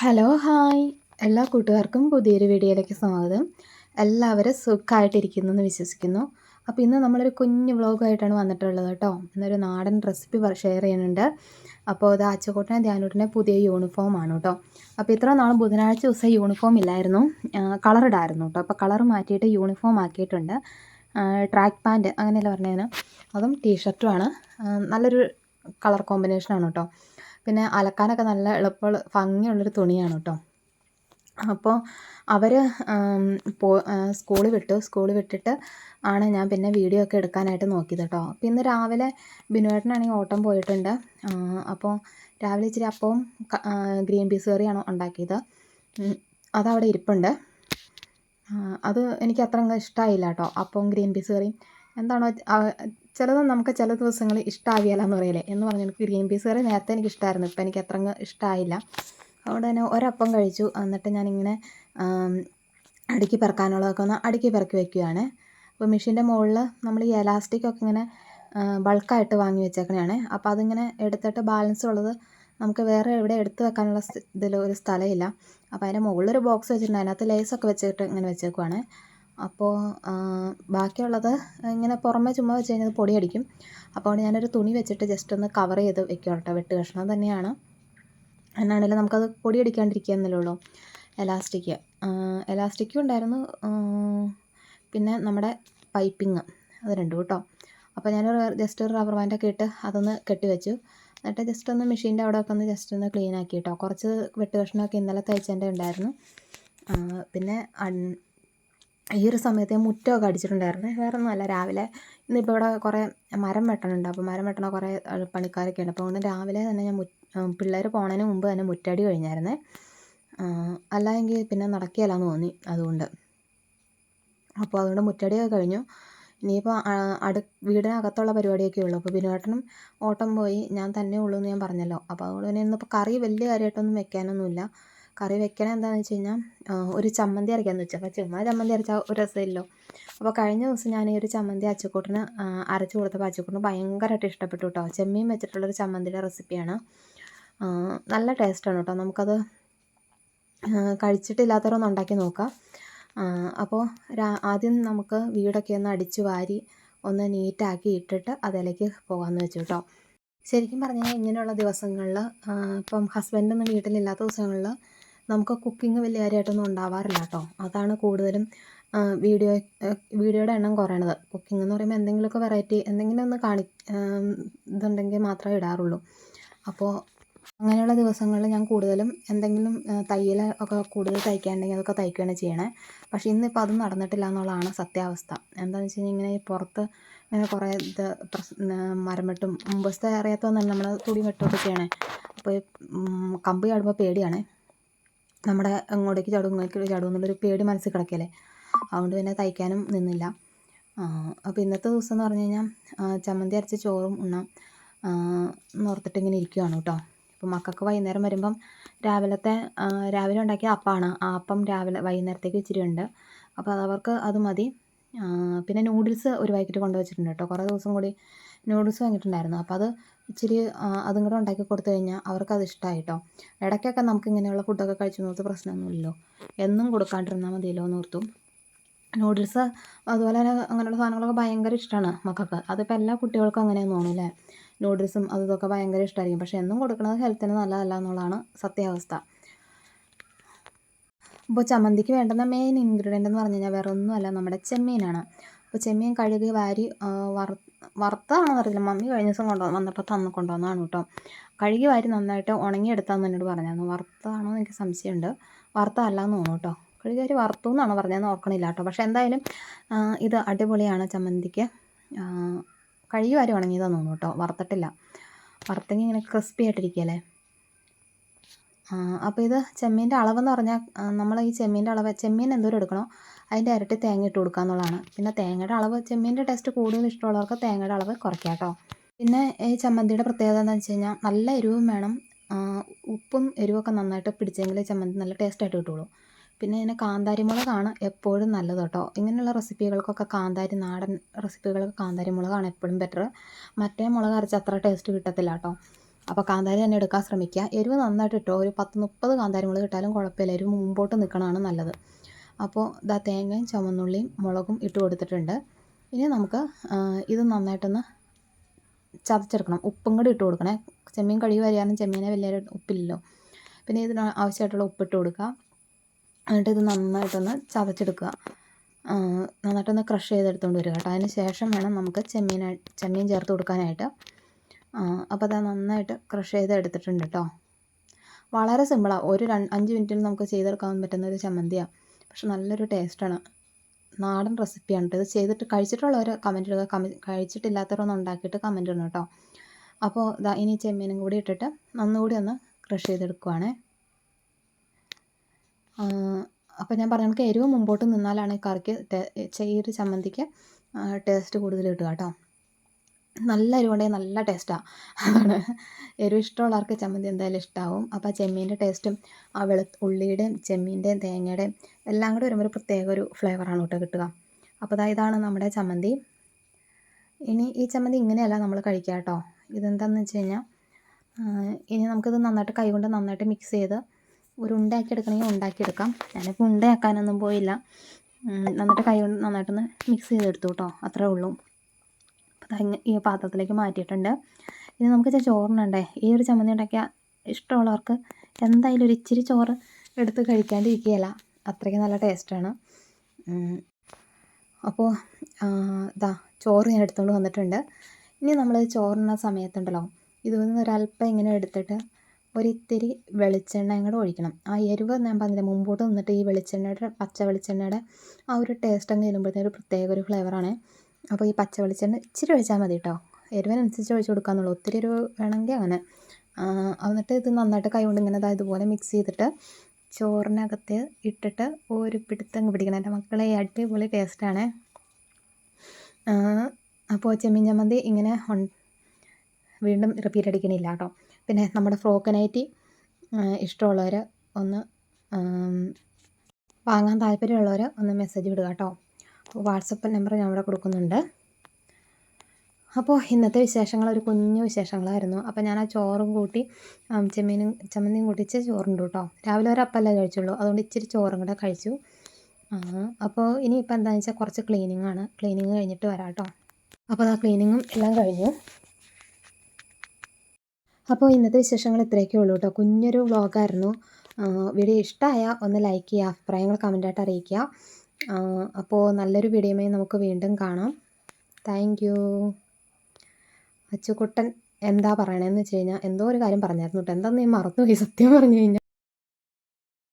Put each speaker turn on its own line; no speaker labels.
Hello hi. എല്ലാ കൂട്ടുകാർക്കും പുതിയൊരു വീഡിയോയിലേക്ക് സ്വാഗതം. എല്ലാവരും സുഖമായിട്ടിരിക്കുന്നു എന്ന് വിശ്വസിക്കുന്നു. അപ്പോൾ ഇന്ന് നമ്മളൊരു കുഞ്ഞു വ്ളോഗായിട്ടാണ് വന്നിട്ടുള്ളത് കേട്ടോ. ഇന്നൊരു നാടൻ റെസിപ്പി ഷെയർ ചെയ്യുന്നുണ്ട്. അപ്പോൾ അത് ആച്ചക്കോട്ടനെ ധ്യാനൂട്ടിനെ പുതിയ യൂണിഫോമാണ് കേട്ടോ. അപ്പോൾ ഇത്ര നാൾ ബുധനാഴ്ച ദിവസം യൂണിഫോം ഇല്ലായിരുന്നു. കളർ ഇടായിരുന്നു കേട്ടോ. അപ്പോൾ കളർ മാറ്റിയിട്ട് യൂണിഫോം ആക്കിയിട്ടുണ്ട്. ട്രാക്ക് പാന്റ് അങ്ങനെയല്ല പറഞ്ഞതിന് അതും ടീഷർട്ടുമാണ് നല്ലൊരു കളർ കോമ്പിനേഷനാണ് കേട്ടോ. പിന്നെ അലക്കാനൊക്കെ നല്ല എളുപ്പമുള്ള ഭംഗിയുള്ളൊരു തുണിയാണ് കേട്ടോ. അപ്പോൾ അവർ പോ സ്കൂളിൽ വിട്ടു. സ്കൂളിൽ വിട്ടിട്ട് ആണ് ഞാൻ പിന്നെ വീഡിയോ ഒക്കെ എടുക്കാനായിട്ട് നോക്കിയത് കേട്ടോ. അപ്പോൾ ഇന്ന് രാവിലെ ബിനുവേട്ടനാണെങ്കിൽ ഓട്ടം പോയിട്ടുണ്ട്. അപ്പോൾ രാവിലെ ഇച്ചിരി അപ്പവും ഗ്രീൻ പീസ് കറിയാണ് ഉണ്ടാക്കിയത്. അതവിടെ ഇരിപ്പുണ്ട്. അത് എനിക്ക് അത്ര അങ്ങ് ഇഷ്ടമായില്ല കേട്ടോ. അപ്പവും ഗ്രീൻ പീസ് കറിയും. എന്താണോ ചിലത് നമുക്ക് ചില ദിവസങ്ങൾ ഇഷ്ടമാവില്ല എന്ന് പറയില്ലേ? എന്ന് പറഞ്ഞു എനിക്ക് ഗ്രീൻ പീസ് കറി നേരത്തെ എനിക്ക് ഇഷ്ടമായിരുന്നു ഇപ്പം എനിക്ക് അത്ര അങ്ങ് ഇഷ്ടമായില്ല അതുകൊണ്ട് തന്നെ ഒരപ്പം കഴിച്ചു. എന്നിട്ട് ഞാനിങ്ങനെ അടുക്കി പെറുക്കാനുള്ളതൊക്കെ ഒന്ന് അടുക്കി പെറുക്കി വയ്ക്കുകയാണ് അപ്പോൾ മെഷീന്റെ മുകളിൽ നമ്മൾ ഈ എലാസ്റ്റിക്കൊക്കെ ഇങ്ങനെ ബൾക്കായിട്ട് വാങ്ങി വെച്ചേക്കണതാണ് അപ്പോൾ അതിങ്ങനെ എടുത്തിട്ട് ബാലൻസ് ഉള്ളത് നമുക്ക് വേറെ എവിടെ എടുത്ത് വെക്കാനുള്ള ഇതിൽ ഒരു സ്ഥലമില്ല അപ്പോൾ അതിന്റെ മുകളിലൊരു ബോക്സ് വെച്ചിട്ടുണ്ട്. അതിനകത്ത് ലേസൊക്കെ വെച്ചിട്ട് ഇങ്ങനെ വെച്ചേക്കുവാണ്. അപ്പോൾ ബാക്കിയുള്ളത് ഇങ്ങനെ പുറമേ ചുമ്മാ വെച്ച് കഴിഞ്ഞാൽ പൊടി അടിക്കും അപ്പോൾ ഞാനൊരു തുണി വെച്ചിട്ട് ജസ്റ്റ് ഒന്ന് കവർ ചെയ്ത് വെക്കും കേട്ടോ. വെട്ട് കഷ്ണം തന്നെയാണ്. എന്നാണെങ്കിലും നമുക്കത് പൊടി അടിക്കാണ്ടിരിക്കുക എന്നല്ലേ ഉള്ളൂ എലാസ്റ്റിക് എലാസ്റ്റിക്കും ഉണ്ടായിരുന്നു. പിന്നെ നമ്മുടെ പൈപ്പിങ് അത് രണ്ടും കേട്ടോ. അപ്പോൾ ഞാൻ ജസ്റ്റ് ഒരു റബ്ബർ ബാൻഡൊക്കെ ഇട്ട് അതൊന്ന് കെട്ടിവെച്ചു എന്നിട്ട് ജസ്റ്റ് ഒന്ന് മെഷീന്റെ അവിടെ ഒക്കെ ഒന്ന് ജസ്റ്റ് ഒന്ന് ക്ലീൻ ആക്കി കേട്ടോ. കുറച്ച് വെട്ട് കഷ്ണമൊക്കെ ഇന്നലെ തയ്ച്ചതിന്റെ ഉണ്ടായിരുന്നു. പിന്നെ ഈ ഒരു സമയത്ത് ഞാൻ മുറ്റമൊക്കെ അടിച്ചിട്ടുണ്ടായിരുന്നു. വേറെ ഒന്നുമല്ല രാവിലെ ഇന്നിപ്പോൾ ഇവിടെ കുറേ മരം വെട്ടണുണ്ട്. അപ്പോൾ മരം വെട്ടണ കുറേ പണിക്കാരൊക്കെ ഉണ്ട്. അപ്പോൾ ഒന്ന് രാവിലെ തന്നെ ഞാൻ പിള്ളേർ പോണതിന് മുമ്പ് തന്നെ മുറ്റടി കഴിഞ്ഞായിരുന്നേ. അല്ലെങ്കിൽ പിന്നെ നടക്കുകയില്ലെന്ന് തോന്നി അതുകൊണ്ട്. അപ്പോൾ അതുകൊണ്ട് മുറ്റടിയൊക്കെ കഴിഞ്ഞു. ഇനിയിപ്പോൾ അടു വീടിനകത്തുള്ള പരിപാടിയൊക്കെ ഉള്ളൂ. അപ്പോൾ ബിനുവേട്ടനും ഓട്ടം പോയി. ഞാൻ തന്നെ ഉള്ളൂ എന്ന് ഞാൻ പറഞ്ഞല്ലോ. അപ്പോൾ അതുകൊണ്ട് തന്നെ ഇന്നിപ്പോൾ കറി വലിയ കാര്യമായിട്ടൊന്നും വെക്കാനൊന്നുമില്ല. കറി വെക്കണത് എന്താണെന്ന് വെച്ച് കഴിഞ്ഞാൽ ഒരു ചമ്മന്തി അരയ്ക്കാമെന്ന് വെച്ചാൽ അപ്പോൾ ചുമ്മാ ചമ്മന്തി അരച്ചാൽ ഒരു രസമില്ലല്ലോ. അപ്പോൾ കഴിഞ്ഞ ദിവസം ഞാൻ ഈ ഒരു ചമ്മന്തി അച്ചക്കൂട്ടിന് അരച്ചു കൊടുത്തപ്പോൾ അച്ചക്കൂട്ടിന് ഭയങ്കരമായിട്ട് ഇഷ്ടപ്പെട്ടു കേട്ടോ ചെമ്മീൻ വെച്ചിട്ടുള്ളൊരു ചമ്മന്തിയുടെ റെസിപ്പിയാണ്. നല്ല ടേസ്റ്റാണ് കേട്ടോ നമുക്കത് കഴിച്ചിട്ടില്ലാത്തവരൊന്ന് ഉണ്ടാക്കി നോക്കാം. അപ്പോൾ ആദ്യം നമുക്ക് വീടൊക്കെ ഒന്ന് അടിച്ചു വാരി ഒന്ന് നീറ്റാക്കി ഇട്ടിട്ട് അതിലേക്ക് പോകാമെന്ന് വെച്ചു കേട്ടോ ശരിക്കും പറഞ്ഞാൽ ഇങ്ങനെയുള്ള ദിവസങ്ങളിൽ ഇപ്പം ഹസ്ബൻഡൊന്നും വീട്ടിലില്ലാത്ത ദിവസങ്ങളിൽ നമുക്ക് കുക്കിംഗ് വലിയ കാര്യമായിട്ടൊന്നും ഉണ്ടാവാറില്ല കേട്ടോ അതാണ് കൂടുതലും വീഡിയോ വീഡിയോയുടെ എണ്ണം കുറയണത്. കുക്കിംഗ് എന്ന് പറയുമ്പോൾ എന്തെങ്കിലുമൊക്കെ വെറൈറ്റി എന്തെങ്കിലും ഒന്ന് കാണി ഇതുണ്ടെങ്കിൽ മാത്രമേ ഇടാറുള്ളൂ. അപ്പോൾ അങ്ങനെയുള്ള ദിവസങ്ങളിൽ ഞാൻ കൂടുതലും എന്തെങ്കിലും തയ്യൽ ഒക്കെ കൂടുതൽ തയ്ക്കാനുണ്ടെങ്കിൽ അതൊക്കെ തയ്ക്കുകയാണ് ചെയ്യണേ. പക്ഷേ ഇന്നിപ്പോൾ അതും നടന്നിട്ടില്ല എന്നുള്ളതാണ് സത്യാവസ്ഥ. എന്താണെന്ന് വെച്ച് കഴിഞ്ഞാൽ ഇങ്ങനെ ഈ പുറത്ത് ഇങ്ങനെ കുറേ ഇത് മരം വെട്ടും മുമ്പത്തെ അറിയാത്തതൊന്നല്ല നമ്മൾ തുണി വെട്ടുമൊക്കെ ചെയ്യണേ. അപ്പോൾ കമ്പ് ചാടുമ്പോൾ പേടിയാണേ. നമ്മുടെ അങ്ങോട്ടേക്ക് ചാടും ഇങ്ങോട്ടേക്ക് ചാടും എന്നുള്ളൊരു പേടി മനസ്സിൽ കിടക്കല്ലേ? അതുകൊണ്ട് പിന്നെ തയ്ക്കാനും നിന്നില്ല. അപ്പോൾ ഇന്നത്തെ ദിവസം എന്ന് പറഞ്ഞു കഴിഞ്ഞാൽ ചമ്മന്തി അരച്ച ചോറും ഉണ്ണാം. ഓർത്തിട്ട് ഇങ്ങനെ ഇരിക്കുകയാണ് കേട്ടോ. അപ്പോൾ മക്കൾക്ക് വൈകുന്നേരം വരുമ്പം രാവിലത്തെ രാവിലെ ഉണ്ടാക്കിയ അപ്പമാണ് ആ അപ്പം രാവിലെ വൈകുന്നേരത്തേക്ക് ഇച്ചിരി ഉണ്ട് അപ്പോൾ അതവർക്ക് അത് മതി. പിന്നെ നൂഡിൽസ് ഒരു പാക്കറ്റ് കൊണ്ടുവച്ചിട്ടുണ്ട് കേട്ടോ. കുറേ ദിവസം കൂടി നൂഡിൽസ് വാങ്ങിയിട്ടുണ്ടായിരുന്നു. അപ്പോൾ അത് ഇച്ചിരി അതും കൂടെ ഉണ്ടാക്കി കൊടുത്തു കഴിഞ്ഞാൽ അവർക്കത് ഇഷ്ടമായി കേട്ടോ ഇടയ്ക്കൊക്കെ നമുക്ക് ഇങ്ങനെയുള്ള ഫുഡൊക്കെ കഴിച്ചു നോക്കി പ്രശ്നമൊന്നുമില്ലല്ലോ. എന്നും കൊടുക്കാണ്ടിരുന്നാൽ മതിയല്ലോ എന്ന് ഓർത്തു നൂഡിൽസ് അതുപോലെ തന്നെ അങ്ങനെയുള്ള സാധനങ്ങളൊക്കെ ഭയങ്കര ഇഷ്ടമാണ് മക്കൾക്ക്. അതിപ്പോൾ എല്ലാ കുട്ടികൾക്കും അങ്ങനെയാണ് തോന്നുന്നു നൂഡിൽസും അതും ഇതൊക്കെ ഭയങ്കര ഇഷ്ടമായിരിക്കും പക്ഷേ എന്നും കൊടുക്കുന്നത് ഹെൽത്തിന് നല്ലതല്ല എന്നുള്ളതാണ് സത്യാവസ്ഥ. അപ്പോൾ ചമ്മന്തിക്ക് വേണ്ടുന്ന മെയിൻ ഇൻഗ്രീഡിയന്റ് എന്ന് പറഞ്ഞു കഴിഞ്ഞാൽ വേറെ ഒന്നുമല്ല നമ്മുടെ ചെമ്മീനാണ്. അപ്പോൾ ചെമ്മീൻ കഴുകി വാരി വറ വറുത്തതാണോ അറിയില്ല. മമ്മി കഴിഞ്ഞ ദിവസം കൊണ്ടു വന്നപ്പോൾ തന്ന് കൊണ്ടുവന്നതാണ് കേട്ടോ. കഴുകി വാരി നന്നായിട്ട് ഉണങ്ങിയെടുത്താന്ന് എന്നോട് പറഞ്ഞായിരുന്നു. വറുത്തതാണോ എന്ന് എനിക്ക് സംശയമുണ്ട്. വറുത്തതല്ല എന്ന് തോന്നുന്നു കേട്ടോ. കഴുകി വാരി വറുത്തു എന്നാണ് പറഞ്ഞതെന്ന് ഓർക്കണില്ല കേട്ടോ. പക്ഷേ എന്തായാലും ഇത് അടിപൊളിയാണ് ചമ്മന്തിക്ക്. കഴുകി വാരി ഉണങ്ങിയതാന്ന് തോന്നുന്നു കേട്ടോ. വറുത്തിട്ടില്ല. വറുത്തെങ്കിൽ ഇങ്ങനെ ക്രിസ്പി ആയിട്ടിരിക്കുകയല്ലേ അപ്പോൾ ഇത് ചെമ്മീന്റെ അളവെന്ന് പറഞ്ഞാൽ നമ്മൾ ഈ ചെമ്മീന്റെ അളവ് ചെമ്മീൻ എന്തോരം എടുക്കണോ അതിന്റെ ഇരട്ടി തേങ്ങ ഇട്ട് കൊടുക്കുക എന്നുള്ളതാണ്. പിന്നെ തേങ്ങയുടെ അളവ് ചെമ്മീന്റെ ടേസ്റ്റ് കൂടുതൽ ഇഷ്ടമുള്ളവർക്ക് തേങ്ങയുടെ അളവ് കുറയ്ക്കാം കേട്ടോ. പിന്നെ ഈ ചമ്മന്തിയുടെ പ്രത്യേകത എന്താണെന്ന് വെച്ച് കഴിഞ്ഞാൽ നല്ല എരിവും വേണം. ഉപ്പും എരിവൊക്കെ നന്നായിട്ട് പിടിച്ചെങ്കിൽ ചമ്മന്തി നല്ല ടേസ്റ്റായിട്ട് കിട്ടുള്ളൂ. പിന്നെ ഇതിന് കാന്താരി മുളകാണ് എപ്പോഴും നല്ലത് കേട്ടോ. ഇങ്ങനെയുള്ള റെസിപ്പികൾക്കൊക്കെ കാന്താരി നാടൻ റെസിപ്പികൾക്ക് കാന്താരി മുളകാണ് എപ്പോഴും ബെറ്റർ മറ്റേ മുളക് അരച്ച് അത്ര ടേസ്റ്റ് കിട്ടത്തില്ല കേട്ടോ. അപ്പോൾ കാന്താരി തന്നെ എടുക്കാൻ ശ്രമിക്കുക. എരിവ് നന്നായിട്ട് ഇട്ടോ. ഒരു പത്ത് മുപ്പത് കാന്താരി കിട്ടാലും കുഴപ്പമില്ല. എരിവ് മുമ്പോട്ട് നിൽക്കണമാണ് നല്ലത്. അപ്പോൾ ഇതാ തേങ്ങയും ചുമന്നുള്ളിയും മുളകും ഇട്ട് കൊടുത്തിട്ടുണ്ട്. ഇനി നമുക്ക് ഇത് നന്നായിട്ടൊന്ന് ചതച്ചെടുക്കണം. ഉപ്പും കൂടി ഇട്ട് കൊടുക്കണേ. ചെമ്മീൻ കഴുകി വരികയാണ് ചെമ്മീനെ വലിയ ഉപ്പില്ലല്ലോ. പിന്നെ ഇതിന് ആവശ്യമായിട്ടുള്ള ഉപ്പിട്ട് കൊടുക്കുക. എന്നിട്ട് ഇത് നന്നായിട്ടൊന്ന് ചതച്ചെടുക്കുക. നന്നായിട്ടൊന്ന് ക്രഷ് ചെയ്തെടുത്തുകൊണ്ട് വരിക കേട്ടോ. അതിന് ശേഷം വേണം നമുക്ക് ചെമ്മീൻ ചെമ്മീൻ ചേർത്ത് കൊടുക്കാനായിട്ട്. അപ്പോൾ അത് നന്നായിട്ട് ക്രഷ് ചെയ്ത് എടുത്തിട്ടുണ്ട് കേട്ടോ വളരെ സിമ്പിളാണ് ഒരു രണ്ട് അഞ്ച് മിനിറ്റിൽ നമുക്ക് ചെയ്തെടുക്കാൻ പറ്റുന്ന ഒരു ചമ്മന്തിയാണ് പക്ഷെ നല്ലൊരു ടേസ്റ്റാണ് നാടൻ റെസിപ്പിയാണ് കേട്ടോ ഇത് ചെയ്തിട്ട് കഴിച്ചിട്ടുള്ളവർ കമന്റ് ഇടുക കമ കഴിച്ചിട്ടില്ലാത്തവരൊന്ന് ഉണ്ടാക്കിയിട്ട് കമന്റ് ഇടണം കേട്ടോ അപ്പോൾ ഇതാ ഇനി ചെമ്മീനും കൂടി ഇട്ടിട്ട് ഒന്നുകൂടി ഒന്ന് ക്രഷ് ചെയ്തെടുക്കുവാണേ. അപ്പോൾ ഞാൻ പറഞ്ഞ കണക്ക് എരിവ് മുമ്പോട്ട് നിന്നാലാണ് കറിക്ക് ഈ ചമ്മന്തിക്ക് ടേസ്റ്റ് കൂടുതൽ കിട്ടുക കേട്ടോ നല്ല എരിവുണ്ടെങ്കിൽ നല്ല ടേസ്റ്റാണ് അതാണ്. എരിവ് ഇഷ്ടമുള്ളവർക്ക് ചമ്മന്തി എന്തായാലും ഇഷ്ടമാവും അപ്പോൾ ആ ചെമ്മീന്റെ ടേസ്റ്റും ആ വെളു ഉള്ളിയുടെയും ചെമ്മീന്റെയും തേങ്ങയുടെയും എല്ലാം കൂടി വരുമ്പോൾ ഒരു പ്രത്യേക ഒരു ഫ്ലേവറാണ് കേട്ടോ കിട്ടുക. അപ്പോൾ അതാ ഇതാണ് നമ്മുടെ ചമ്മന്തി. ഇനി ഈ ചമ്മന്തി ഇങ്ങനെയല്ല നമ്മൾ കഴിക്കുക കേട്ടോ. ഇതെന്താണെന്ന് വെച്ച് കഴിഞ്ഞാൽ ഇനി നമുക്കിത് നന്നായിട്ട് കൈ കൊണ്ട് നന്നായിട്ട് മിക്സ് ചെയ്ത് ഒരു ഉണ്ടാക്കി എടുക്കണമെങ്കിൽ ഉണ്ടാക്കിയെടുക്കാം. ഞാനിപ്പോൾ ഉണ്ടയാക്കാനൊന്നും പോയില്ല. നന്നായിട്ട് കൈ കൊണ്ട് നന്നായിട്ടൊന്ന് മിക്സ് ചെയ്തെടുത്തു കേട്ടോ. അത്രേ ഉള്ളൂ. ഈ പാത്രത്തിലേക്ക് മാറ്റിയിട്ടുണ്ട്. ഇനി നമുക്ക് ചോറിനുണ്ടേ ഈ ഒരു ചമ്മന്തി ഉണ്ടാക്കിയാൽ ഇഷ്ടമുള്ളവർക്ക് എന്തായാലും ഒരു ഇച്ചിരി ചോറ് എടുത്ത് കഴിക്കാണ്ടിരിക്കുകയില്ല. അത്രയ്ക്ക് നല്ല ടേസ്റ്റാണ് അപ്പോൾ ഇതാ ചോറ് ഞാൻ എടുത്തുകൊണ്ട് വന്നിട്ടുണ്ട്. ഇനി നമ്മൾ ചോറിന സമയത്തുണ്ടല്ലോ. ഇതൊന്ന് ഒരല്പം ഇങ്ങനെ എടുത്തിട്ട് ഒരിത്തിരി വെളിച്ചെണ്ണ അങ്ങോട്ട് ഒഴിക്കണം. ആ എരിവ് ഞാൻ പറഞ്ഞില്ല മുമ്പോട്ട് നിന്നിട്ട് ഈ വെളിച്ചെണ്ണയുടെ പച്ച വെളിച്ചെണ്ണയുടെ ആ ഒരു ടേസ്റ്റ് അങ്ങ് ചെല്ലുമ്പോഴത്തേക്കും ഒരു പ്രത്യേക ഒരു ഫ്ലേവറാണ് അപ്പോൾ ഈ പച്ച വെളിച്ചെണ്ണ ഇച്ചിരി ഒഴിച്ചാൽ മതി കേട്ടോ. എരിവിനനുസരിച്ച് ഒഴിച്ച് കൊടുക്കാമെന്നുള്ളൂ ഒത്തിരി എരിവ് വേണമെങ്കിൽ അങ്ങനെ. എന്നിട്ട് ഇത് നന്നായിട്ട് കൈ കൊണ്ട് ഇങ്ങനെ ഇതുപോലെ മിക്സ് ചെയ്തിട്ട് ചോറിനകത്ത് ഇട്ടിട്ട് ഒരു പിടുത്തങ്ങ് പിടിക്കണം. എന്റെ മക്കളെ അടിപൊളി ടേസ്റ്റാണ് അപ്പോൾ ചെമ്മീൻ ചമ്മന്തി ഇങ്ങനെ വീണ്ടും റിപ്പീറ്റ് അടിക്കണില്ല കേട്ടോ. പിന്നെ നമ്മുടെ ഫ്രോക്ക് നൈറ്റി ഇഷ്ടമുള്ളവർ ഒന്ന് വാങ്ങാൻ താല്പര്യമുള്ളവർ ഒന്ന് മെസ്സേജ് വിടുക കേട്ടോ. വാട്സപ്പ് നമ്പർ ഞാൻ ഇവിടെ കൊടുക്കുന്നുണ്ട്. അപ്പോൾ ഇന്നത്തെ വിശേഷങ്ങൾ ഒരു കുഞ്ഞു വിശേഷങ്ങളായിരുന്നു. അപ്പോൾ ഞാൻ ആ ചോറും കൂട്ടി ചെമ്മീനും ചമ്മന്തിയും കൂട്ടിച്ച് ചോറുണ്ട് കേട്ടോ. രാവിലെ ഒരു അപ്പല്ലേ കഴിച്ചുള്ളൂ. അതുകൊണ്ട് ഇച്ചിരി ചോറും കൂടെ കഴിച്ചു. അപ്പോൾ ഇനിയിപ്പോൾ എന്താണെന്ന് വെച്ചാൽ കുറച്ച് ക്ലീനിങ് ആണ്. ക്ലീനിങ് കഴിഞ്ഞിട്ട് വരാം കേട്ടോ. അപ്പോൾ ആ ക്ലീനിങ്ങും എല്ലാം കഴിഞ്ഞു. അപ്പോൾ ഇന്നത്തെ വിശേഷങ്ങൾ ഇത്രയൊക്കെ ഉള്ളൂ കേട്ടോ. കുഞ്ഞൊരു വ്ളോഗായിരുന്നു വീഡിയോ ഇഷ്ടമായ ഒന്ന് ലൈക്ക് ചെയ്യുക അഭിപ്രായങ്ങൾ കമന്റായിട്ട് അറിയിക്കുക. അപ്പോൾ നല്ലൊരു വീഡിയോയുമായി നമുക്ക് വീണ്ടും കാണാം. താങ്ക് യു അച്ചുകുട്ടൻ എന്താ പറയണതെന്ന് വെച്ച് കഴിഞ്ഞാൽ എന്തോ ഒരു കാര്യം പറഞ്ഞായിരുന്നു കേട്ടോ. എന്താണെന്ന് ഞാൻ മറന്നുപോയി സത്യം പറഞ്ഞു കഴിഞ്ഞാൽ